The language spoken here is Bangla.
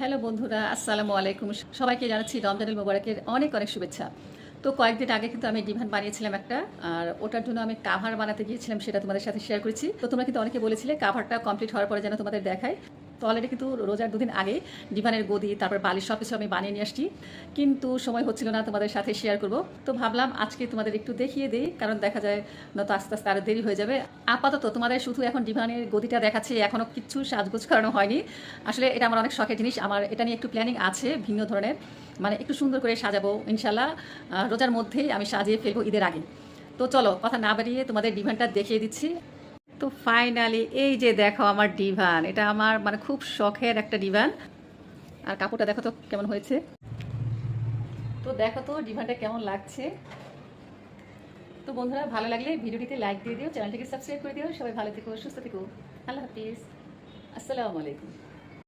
হ্যালো বন্ধুরা, আসসালামু আলাইকুম। সবাইকে জানাচ্ছি রমজানুল মোবারকের অনেক অনেক শুভেচ্ছা। তো কয়েকদিন আগে কিন্তু আমি ডিভান বানিয়েছিলাম একটা, আর ওটার জন্য আমি কাভার বানাতে গিয়েছিলাম, সেটা তোমাদের সাথে শেয়ার করেছি। তো তোমরা কিন্তু অনেকে বলেছিলে কাভারটা কমপ্লিট হওয়ার পরে যেন তোমাদের দেখায়। তো অলরেডি কিন্তু রোজার দুদিন আগে ডিভানের গদি, তারপর বালিশ সব কিছু আমি বানিয়ে নিয়ে আসছি। কিন্তু সময় হচ্ছিল না তোমাদের সাথে শেয়ার করব। তো ভাবলাম আজকে তোমাদের একটু দেখিয়ে দিই, কারণ দেখা যায় নয়তো আস্তে আস্তে আরও দেরি হয়ে যাবে। আপাতত তোমাদের শুধু এখন ডিভানের গদিটা দেখাচ্ছি এখনও কিচ্ছু সাজগোজ করানো হয়নি। আসলে এটা আমার অনেক শখের জিনিস, আমার এটা নিয়ে একটু প্ল্যানিং আছে ভিন্ন ধরনের। মানে একটু সুন্দর করে সাজাবো ইনশাল্লাহ রোজার মধ্যেই আমি সাজিয়ে ফেলব ঈদের আগে। তো চলো, কথা না বাড়িয়ে তোমাদের ডিভানটা দেখিয়ে দিচ্ছি। তো ফাইনালি এই যে দেখো আমার ডিভান এটা আমার মানে খুব শখের একটা ডিভান আর কাপড়টা দেখো তো কেমন হয়েছে। তো দেখো তো ডিভানটা কেমন লাগছে। তো বন্ধুরা, ভালো লাগলে ভিডিওটিতে লাইক দিয়ে দিও, চ্যানেলটিকে সাবস্ক্রাইব করে দিও। সবাই ভালো থেকো, সুস্থ থেকো। আল্লাহ হাফিজ। আসসালামু আলাইকুম।